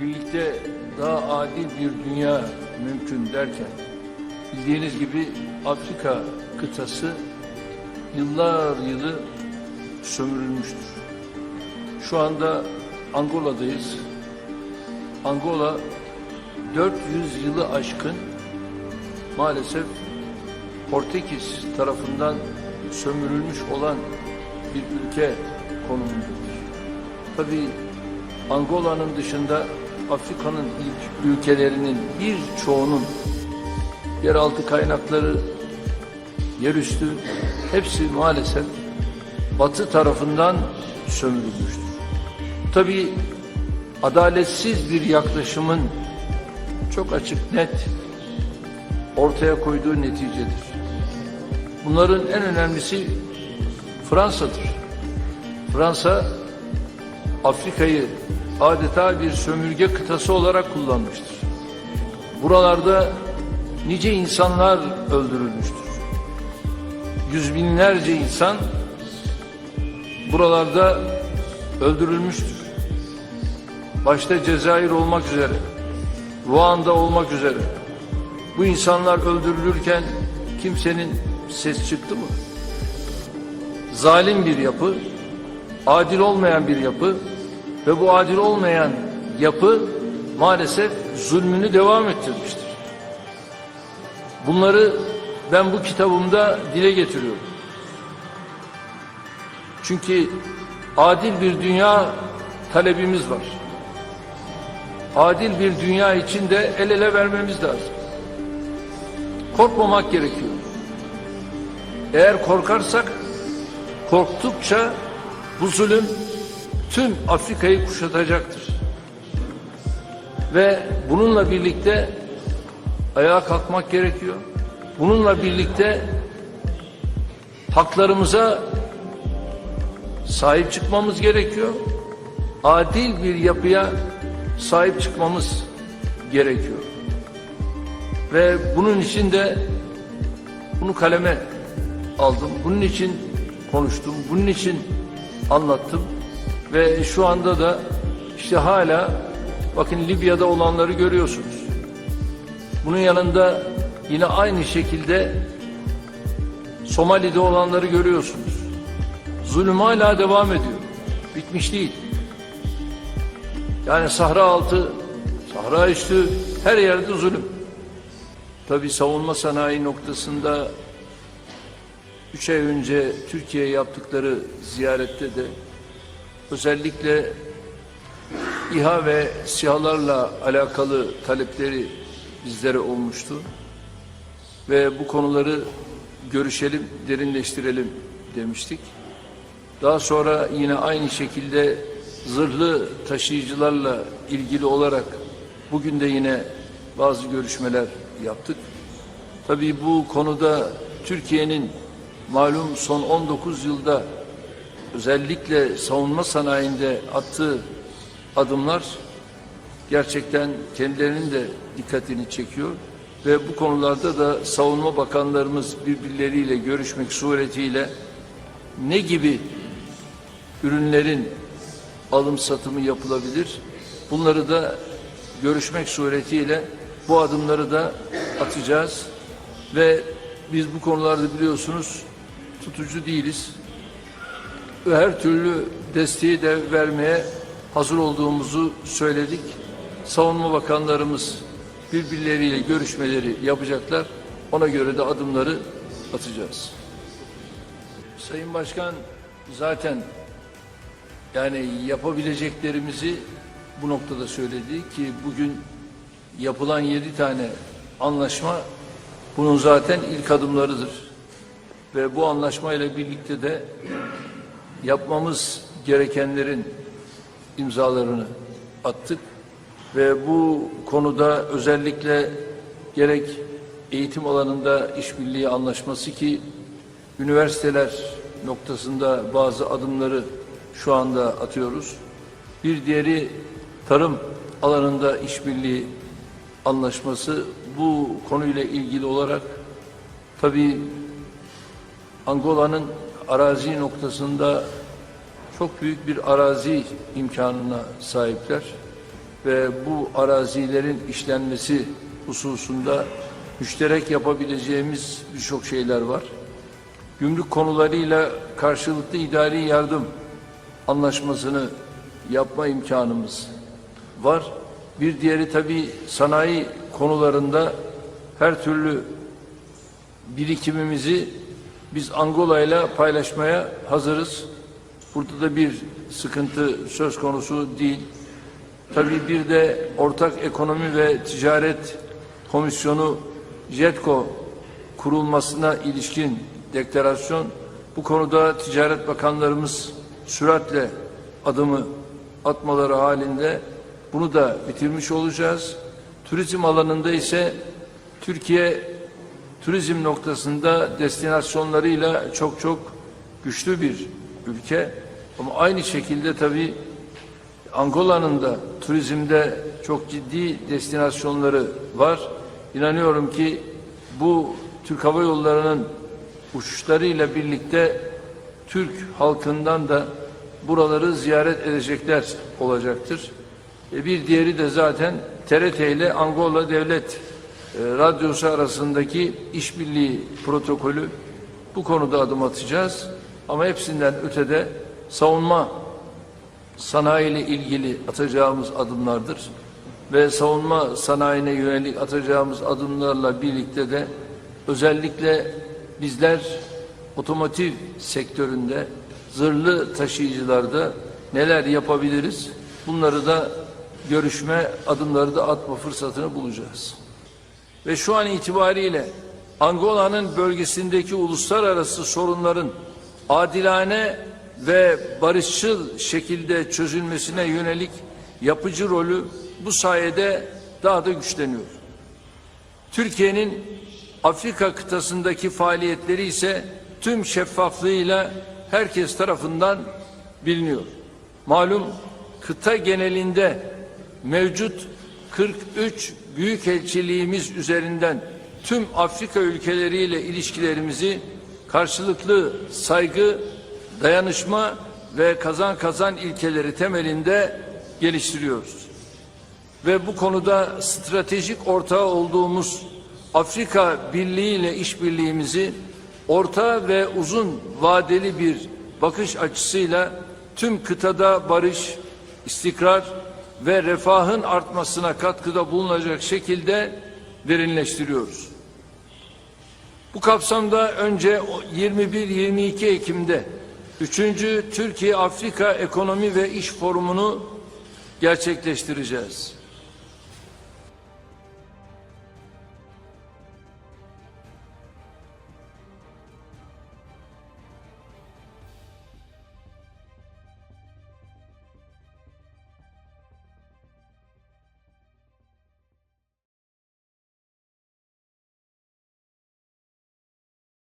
birlikte daha adil bir dünya mümkün derken bildiğiniz gibi Afrika kıtası yıllar yılı sömürülmüştür. Şu anda Angola'dayız. Angola 400 yılı aşkın maalesef Portekiz tarafından sömürülmüş olan bir ülke konumundadır. Tabii Angola'nın dışında Afrika'nın ilk ülkelerinin birçoğunun yeraltı kaynakları, yerüstü hepsi maalesef Batı tarafından sömürülmüştür. Tabii adaletsiz bir yaklaşımın çok açık net ortaya koyduğu neticedir. Bunların en önemlisi Fransa'dır. Fransa Afrika'yı adeta bir sömürge kıtası olarak kullanmıştır. Buralarda nice insanlar öldürülmüştür. Yüz binlerce insan buralarda öldürülmüştür. Başta Cezayir olmak üzere, Ruanda olmak üzere. Bu insanlar öldürülürken kimsenin ses çıktı mı? Zalim bir yapı, adil olmayan bir yapı ve bu adil olmayan yapı maalesef zulmünü devam ettirmiştir. Bunları ben bu kitabımda dile getiriyorum. Çünkü adil bir dünya talebimiz var. Adil bir dünya için de el ele vermemiz lazım. Korkmamak gerekiyor. Eğer korkarsak korktukça bu zulüm tüm Afrika'yı kuşatacaktır. Ve bununla birlikte ayağa kalkmak gerekiyor. Bununla birlikte haklarımıza sahip çıkmamız gerekiyor. Adil bir yapıya sahip çıkmamız gerekiyor. Ve bunun için de bunu kaleme aldım. Bunun için konuştum. Bunun için anlattım. Ve şu anda da işte hala bakın Libya'da olanları görüyorsunuz. Bunun yanında yine aynı şekilde Somali'de olanları görüyorsunuz. Zulüm hala devam ediyor. Bitmiş değil. Yani Sahra altı, Sahra üstü her yerde zulüm. Tabi savunma sanayi noktasında üç ay önce Türkiye'ye yaptıkları ziyarette de özellikle İHA ve SİHA'larla alakalı talepleri bizlere olmuştu. Ve bu konuları görüşelim, derinleştirelim demiştik. Daha sonra yine aynı şekilde zırhlı taşıyıcılarla ilgili olarak bugün de yine bazı görüşmeler yaptık. Tabii bu konuda Türkiye'nin malum son 19 yılda özellikle savunma sanayinde attığı adımlar gerçekten kendilerinin de dikkatini çekiyor ve bu konularda da savunma bakanlarımız birbirleriyle görüşmek suretiyle ne gibi ürünlerin alım satımı yapılabilir? Bunları da görüşmek suretiyle bu adımları da atacağız ve biz bu konularda biliyorsunuz tutucu değiliz ve her türlü desteği de vermeye hazır olduğumuzu söyledik. Savunma bakanlarımız birbirleriyle görüşmeleri yapacaklar. Ona göre de adımları atacağız. Sayın Başkan zaten yani yapabileceklerimizi bu noktada söyledi ki bugün yapılan yedi tane anlaşma bunun zaten ilk adımlarıdır. Ve bu anlaşmayla birlikte de yapmamız gerekenlerin imzalarını attık ve bu konuda özellikle gerek eğitim alanında işbirliği anlaşması ki üniversiteler noktasında bazı adımları şu anda atıyoruz. Bir diğeri tarım alanında işbirliği anlaşması bu konuyla ilgili olarak tabii Angola'nın arazi noktasında çok büyük bir arazi imkanına sahipler ve bu arazilerin işlenmesi hususunda müşterek yapabileceğimiz birçok şeyler var. Gümrük konularıyla karşılıklı idari yardım anlaşmasını yapma imkanımız var. Bir diğeri tabii sanayi konularında her türlü birikimimizi biz Angola ile paylaşmaya hazırız. Burada da bir sıkıntı söz konusu değil. Tabii bir de Ortak Ekonomi ve Ticaret Komisyonu JETKO kurulmasına ilişkin deklarasyon bu konuda Ticaret Bakanlarımız süratle adımı atmaları halinde bunu da bitirmiş olacağız. Turizm alanında ise Türkiye turizm noktasında destinasyonlarıyla çok çok güçlü bir ülke. Ama aynı şekilde tabii Angola'nın da turizmde çok ciddi destinasyonları var. İnanıyorum ki bu Türk Hava Yolları'nın uçuşlarıyla birlikte Türk halkından da buraları ziyaret edecekler olacaktır. E bir diğeri de zaten TRT ile Angola Devlet Radyosu arasındaki işbirliği protokolü bu konuda adım atacağız. Ama hepsinden ötede savunma sanayi ile ilgili atacağımız adımlardır. Ve savunma sanayine yönelik atacağımız adımlarla birlikte de özellikle bizler otomotiv sektöründe zırhlı taşıyıcılarda neler yapabiliriz? Bunları da görüşme adımları da atma fırsatını bulacağız. Ve şu an itibariyle Angola'nın bölgesindeki uluslararası sorunların adilane ve barışçıl şekilde çözülmesine yönelik yapıcı rolü bu sayede daha da güçleniyor. Türkiye'nin Afrika kıtasındaki faaliyetleri ise tüm şeffaflığıyla herkes tarafından biliniyor. Malum kıta genelinde mevcut 43 büyükelçiliğimiz üzerinden tüm Afrika ülkeleriyle ilişkilerimizi karşılıklı saygı, dayanışma ve kazan kazan ilkeleri temelinde geliştiriyoruz. Ve bu konuda stratejik ortağı olduğumuz Afrika Birliği ile işbirliğimizi orta ve uzun vadeli bir bakış açısıyla tüm kıtada barış, istikrar ve refahın artmasına katkıda bulunacak şekilde derinleştiriyoruz. Bu kapsamda önce 21-22 Ekim'de 3. Türkiye Afrika Ekonomi ve İş Forumu'nu gerçekleştireceğiz.